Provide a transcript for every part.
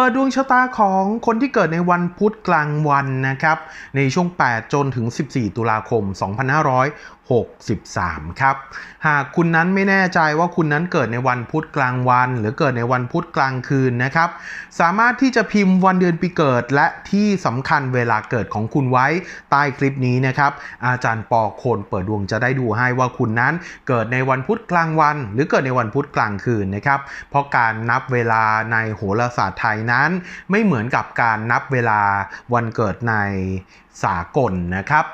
ปิดดวงชะตาของคนที่เกิดในวันพุธกลางวันนะครับ ในช่วง 8 จนถึง 14 ตุลาคม 2563 ครับ หากคุณนั้นไม่แน่ใจว่าคุณนั้นเกิดในวันพุธกลางวัน หรือเกิดในวันพุธกลางคืนนะครับ สามารถที่จะพิมพ์วันเดือนปีเกิดและที่สำคัญเวลาเกิดของคุณไว้ใต้คลิปนี้นะครับ อาจารย์ปอโคนเปิดดวงจะได้ดูให้ว่าคุณนั้นเกิดในวันพุธกลางวัน หรือเกิดในวันพุธกลางคืนนะครับ เพราะการนับเวลาในโหราศาสตร์ไทยนั้นไม่เหมือนกับการนับเวลาวันเกิดในสากลนะครับ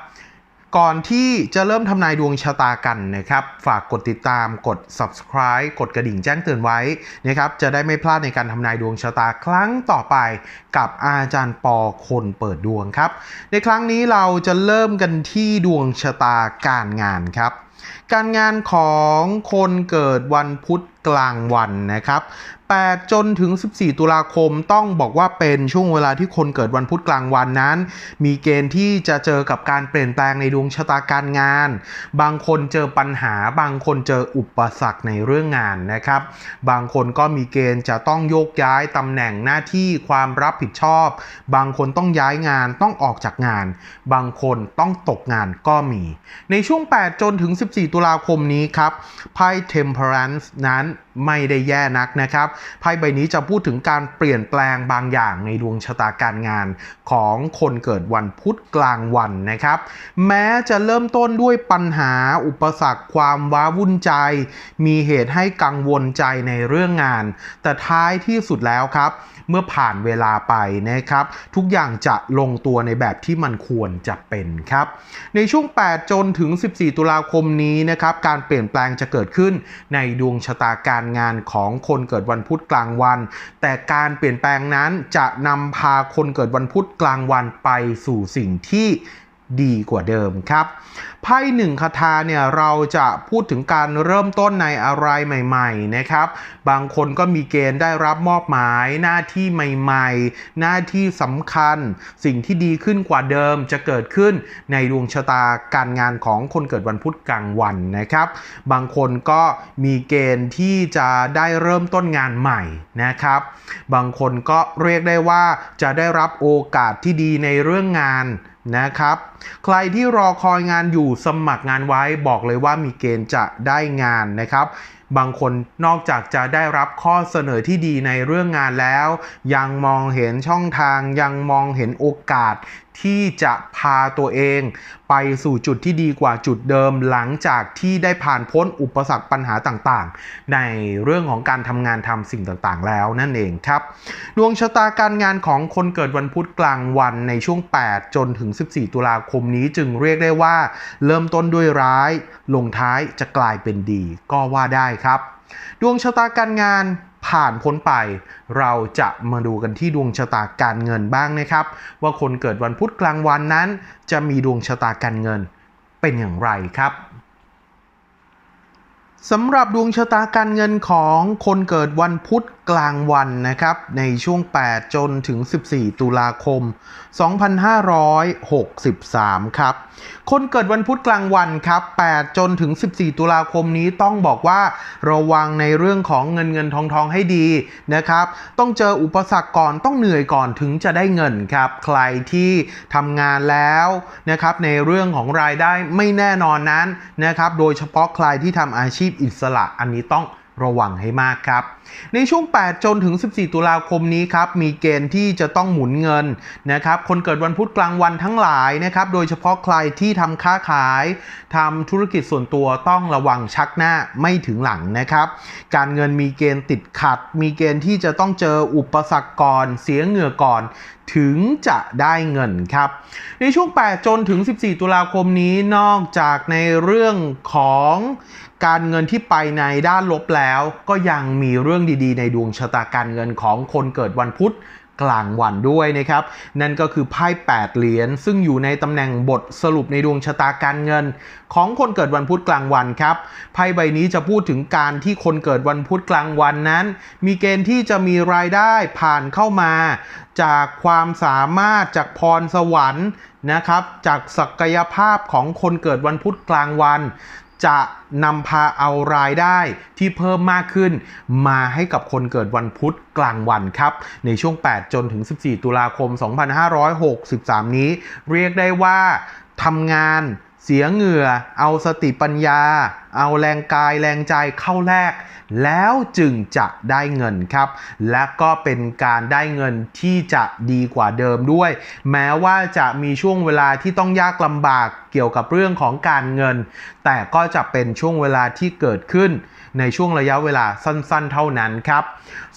ก่อนที่จะเริ่มทำนายดวงชะตากันนะครับ ฝากกดติดตามกด subscribe กดกระดิ่งแจ้งเตือนไว้นะครับ จะได้ไม่พลาดในการทำนายดวงชะตาครั้งต่อไปกับอาจารย์ปอคนเปิดดวงครับ ในครั้งนี้เราจะเริ่มกันที่ดวงชะตาการงานครับ การงานของคนเกิดวันพุธกลางวันนะครับ 8 จนถึง 14 ตุลาคมต้องบอกว่าเป็นช่วงเวลาที่คนเกิดวันพุธกลางวันนั้น มีเกณฑ์ที่จะเจอกับการเปลี่ยนแปลงในดวงชะตาการงาน บางคนเจอปัญหา บางคนเจออุปสรรคในเรื่องงานนะครับ บางคนก็มีเกณฑ์จะต้องโยกย้ายตำแหน่งหน้าที่ความรับผิดชอบ บางคนต้องย้ายงานต้องออกจากงาน บางคนต้องตกงานก็มี ในช่วง 8 จนถึง 14 ตุตุลาคมนี้ครับไพ่ Temperance นั้นไม่ได้แย่นักนะครับไพ่ใบนี้จะพูดถึงการเปลี่ยนแปลงบางอย่างในดวงชะตาการงานของคนเกิดวันพุธกลางวันนะครับ แม้จะเริ่มต้นด้วยปัญหาอุปสรรคความว้าวุ่นใจ มีเหตุให้กังวลใจในเรื่องงาน แต่ท้ายที่สุดแล้วครับ เมื่อผ่านเวลาไปนะครับ ทุกอย่างจะลงตัวในแบบที่มันควรจะเป็นครับ ในช่วง 8 จนถึง 14 ตุลาคมนี้นะครับการเปลี่ยนแปลงจะเกิดขึ้นในดวงชะตาการงานของคนเกิดวันพุธกลางวัน แต่การเปลี่ยนแปลงนั้นจะนำพาคนเกิดวันพุธกลางวันไปสู่สิ่งที่ ดีกว่าเดิมครับ ไพ่หนึ่งคาถาเนี่ยเราจะพูดถึงการเริ่มต้นในอะไรใหม่ๆนะครับ บางคนก็มีเกณฑ์ได้รับมอบหมาย หน้าที่ใหม่ๆ หน้าที่สำคัญ สิ่งที่ดีขึ้นกว่าเดิมจะเกิดขึ้นในดวงชะตาการงานของคนเกิดวันพุธกลางวันนะครับ บางคนก็มีเกณฑ์ที่จะได้เริ่มต้นงานใหม่นะครับ บางคนก็เรียกได้ว่าจะได้รับโอกาสที่ดีในเรื่องงาน นะครับ ใครที่รอคอยงานอยู่สมัครงานไว้บอกเลยว่ามีเกณฑ์จะได้งานนะครับ บางคนนอกจากจะได้รับข้อเสนอที่ดีในเรื่องงานแล้ว ยังมองเห็นช่องทางยังมองเห็นโอกาส ที่จะพาตัวเอง ไปสู่จุดที่ดีกว่าจุดเดิมหลังจากที่ได้ผ่านพ้นอุปสรรคปัญหาต่างๆ ในเรื่องของการทำงานทำสิ่งต่างๆ แล้วนั่นเองครับ ดวงชะตาการงานของคนเกิดวันพุธกลางวันในช่วง 8 จนถึง 14 ตุลาคมนี้จึงเรียกได้ว่า เริ่มต้นด้วยร้าย ลงท้ายจะกลายเป็นดี ก็ว่าได้ครับ ดวงชะตาการงาน ผ่านพ้นไป เราจะมาดูกันที่ดวงชะตาการเงินบ้างนะครับ ว่าคนเกิดวันพุธกลางวันนั้น จะมีดวงชะตาการเงินเป็นอย่างไรครับ สำหรับดวงชะตาการเงินของคนเกิดวันพุธกลางวันนะครับ ในช่วง 8 จนถึง 14 ตุลาคม 2563 ครับ คนเกิดวันพุธกลางวันครับ 8 จนถึง 14 ตุลาคมนี้ต้องบอกว่าระวังในเรื่องของเงินเงินทองทองให้ดีนะครับ ต้องเจออุปสรรคก่อนต้องเหนื่อยก่อนถึงจะได้เงินครับ ใครที่ทำงานแล้วนะครับในเรื่องของรายได้ไม่แน่นอนนั้นนะครับ โดยเฉพาะใครที่ทำอาชีพอิสระ อันนี้ต้องระวังให้มากครับ ในช่วง 8 จนถึง 14 ตุลาคมนี้ครับ มีเกณฑ์ที่จะต้องหมุนเงินนะครับ คนเกิดวันพุธกลางวันทั้งหลายนะครับ โดยเฉพาะใครที่ทำค้าขาย ทำธุรกิจส่วนตัวต้องระวังชักหน้าไม่ถึงหลังนะครับ การเงินมีเกณฑ์ติดขัด มีเกณฑ์ที่จะต้องเจออุปสรรคก่อน เสียเหงื่อก่อนถึงจะได้เงินครับ ในช่วง 8 จนถึง 14 ตุลาคมนี้นอกจากในเรื่องของการเงินที่ไปในด้านลบแล้ว ก็ยังมีเรื่องรื่องดีๆ ในดวงชะตาการเงินของคนเกิดวันพุธกลางวันด้วยนะครับ นั่นก็คือไพ่8เหรียญซึ่งอยู่ในตำแหน่งบทสรุปในดวงชะตาการเงิน ของคนเกิดวันพุธกลางวันครับไพ่ใบนี้จะพูดถึงการที่คนเกิดวันพุธกลางวันนั้น มีเกณฑ์ที่จะมีรายได้ผ่านเข้ามา จากความสามารถจากพรสวรรค์นะครับ จากศักยภาพของคนเกิดวันพุธกลางวัน จะนำพาเอารายได้ที่เพิ่มมากขึ้น มาให้กับคนเกิดวันพุธกลางวันครับ ในช่วง 8 จนถึง 14 ตุลาคม 2563 นี้ เรียกได้ว่าทำงาน เสียเหงื่อ เอาสติปัญญา เอาแรงกายแรงใจเข้าแลกแล้วจึงจะได้เงินครับ และก็เป็นการได้เงินที่จะดีกว่าเดิมด้วย แม้ว่าจะมีช่วงเวลาที่ต้องยากลำบากเกี่ยวกับเรื่องของการเงิน แต่ก็จะเป็นช่วงเวลาที่เกิดขึ้น ในช่วงระยะเวลาสั้นๆ เท่านั้นครับ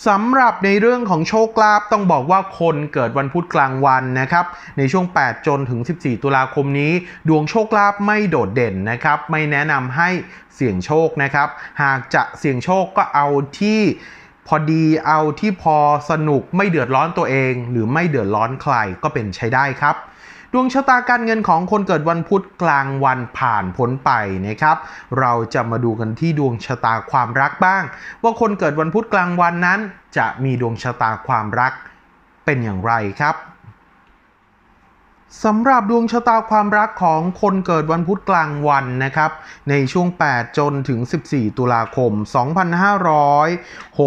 สำหรับในเรื่องของโชคลาภต้องบอกว่าคนเกิดวันพุธกลางวันนะครับ ในช่วง 8 จนถึง 14 ตุลาคมนี้ ดวงโชคลาภไม่โดดเด่นนะครับ ไม่แนะนำให้เสี่ยงโชคนะครับ หากจะเสี่ยงโชคก็เอาที่พอดีเอาที่พอสนุกไม่เดือดร้อนตัวเอง หรือไม่เดือดร้อนใครก็เป็นใช้ได้ครับ ดวงชะตาการเงินของคนเกิดวันพุธกลางวันผ่านพ้นไปนะครับ เราจะมาดูกันที่ดวงชะตาความรักบ้าง ว่าคนเกิดวันพุธกลางวันนั้น จะมีดวงชะตาความรักเป็นอย่างไรครับสำหรับดวงชะตาความรักของคนเกิดวันพุธกลางวันนะครับ ในช่วง 8 จนถึง 14 ตุลาคม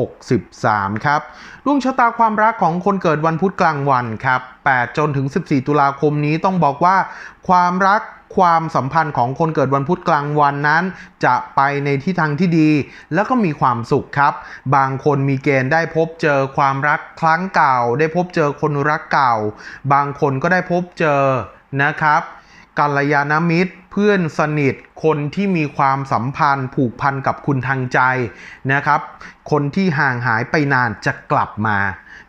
2563 ครับ ดวงชะตาความรักของคนเกิดวันพุธกลางวันครับ 8 จนถึง 14 ตุลาคมนี้ต้องบอกว่า ความรักความสัมพันธ์ของคนเกิดวันพุธกลางวันนั้น จะไปในทิศทางที่ดี แล้วก็มีความสุขครับ บางคนมีเกณฑ์ได้พบเจอความรักครั้งเก่า ได้พบเจอคนรักเก่า บางคนก็ได้พบเจอนะครับกัลยาณมิตรเพื่อนสนิทคนที่มีความสัมพันธ์ผูกพันกับคุณทางใจนะครับ คนที่ห่างหายไปนานจะกลับมา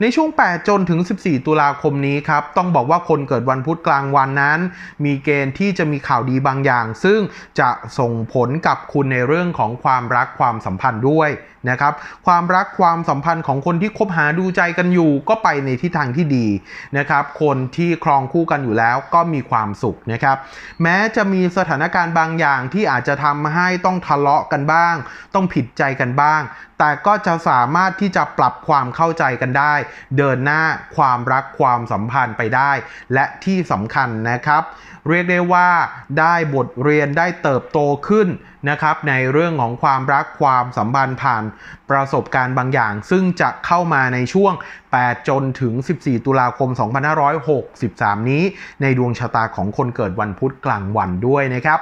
ในช่วง 8 จนถึง 14 ตุลาคมนี้ครับ ต้องบอกว่าคนเกิดวันพุธกลางวันนั้น มีเกณฑ์ที่จะมีข่าวดีบางอย่าง ซึ่งจะส่งผลกับคุณในเรื่องของความรักความสัมพันธ์ด้วยนะครับ ความรักความสัมพันธ์ของคนที่คบหาดูใจกันอยู่ ก็ไปในทิศทางที่ดีนะครับ คนที่ครองคู่กันอยู่แล้วก็มีความสุขนะครับ แม้จะมีสถานการณ์บางอย่างที่อาจจะทำให้ต้องทะเลาะกันบ้าง ต้องผิดใจกันบ้าง แต่ก็จะสามารถที่จะปรับความเข้าใจกันได้เดินหน้าความรักความสัมพันธ์ไปได้ และที่สำคัญนะครับ เรียกได้ว่าได้บทเรียนได้เติบโตขึ้นนะครับในเรื่องของความรักความสัมพันธ์ผ่านประสบการณ์บางอย่าง ซึ่งจะเข้ามาในช่วง 8 จนถึง 14 ตุลาคม 2563 นี้ ในดวงชะตาของคนเกิดวันพุธกลางวันด้วยนะครับ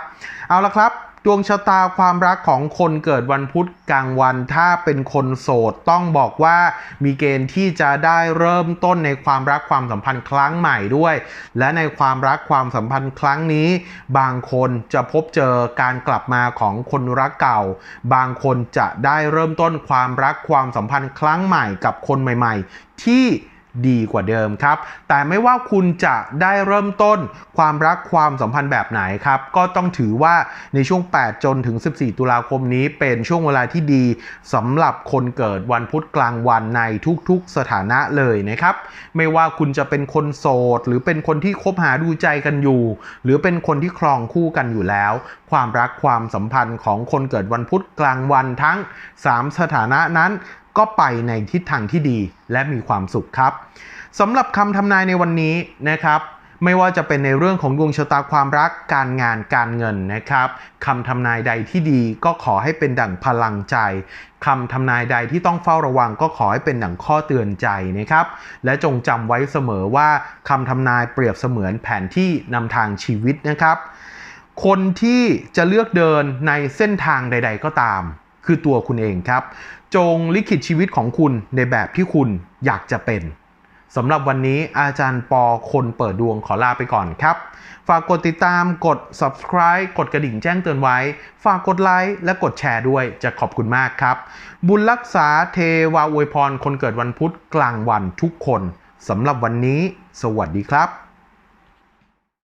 เอาละครับ ดวงชะตาความรักของคนเกิดวันพุธกลางวัน ถ้าเป็นคนโสดต้องบอกว่ามีเกณฑ์ที่จะได้เริ่มต้นในความรักความสัมพันธ์ครั้งใหม่ด้วย และในความรักความสัมพันธ์ครั้งนี้ บางคนจะพบเจอการกลับมาของคนรักเก่า บางคนจะได้เริ่มต้นความรักความสัมพันธ์ครั้งใหม่กับคนใหม่ ๆ ที่ ดีกว่าเดิมครับ แต่ไม่ว่าคุณจะได้เริ่มต้นความรักความสัมพันธ์แบบไหนครับ ก็ต้องถือว่าในช่วง 8 จนถึง 14 ตุลาคมนี้เป็นช่วงเวลาที่ดีสำหรับคนเกิดวันพุธกลางวันในทุกๆสถานะเลยนะครับ ไม่ว่าคุณจะเป็นคนโสด หรือเป็นคนที่คบหาดูใจกันอยู่ หรือเป็นคนที่ครองคู่กันอยู่แล้ว ความรักความสัมพันธ์ของคนเกิดวันพุธกลางวันทั้ง 3 สถานะนั้น ก็ไปในทิศทางที่ดีและมีความสุขครับสำหรับคำทำนายในวันนี้นะครับไม่ว่าจะเป็นในเรื่องของดวงชะตาความรักการงานการเงินนะครับคำทำนายใดที่ดีก็ขอให้เป็นดั่งพลังใจคำทำนายใดที่ต้องเฝ้าระวังก็ขอให้เป็นดั่งข้อเตือนใจนะครับ และจงจำไว้เสมอว่าคำทำนายเปรียบเสมือนแผนที่นำทางชีวิตนะครับ คนที่จะเลือกเดินในเส้นทางใด ๆ ก็ตาม คือตัวคุณเองครับ จงลิขิตชีวิตของคุณในแบบที่คุณอยากจะเป็นสำหรับวันนี้อาจารย์ปอคนเปิดดวงขอลาไปก่อนครับ ฝากกดติดตามกด subscribe กดกระดิ่งแจ้งเตือนไว้ ฝากกดไลค์และกดแชร์ด้วยจะขอบคุณมากครับ บุญรักษาเทวาอวยพรคนเกิดวันพุธกลางวันทุกคนสำหรับวันนี้ สวัสดีครับ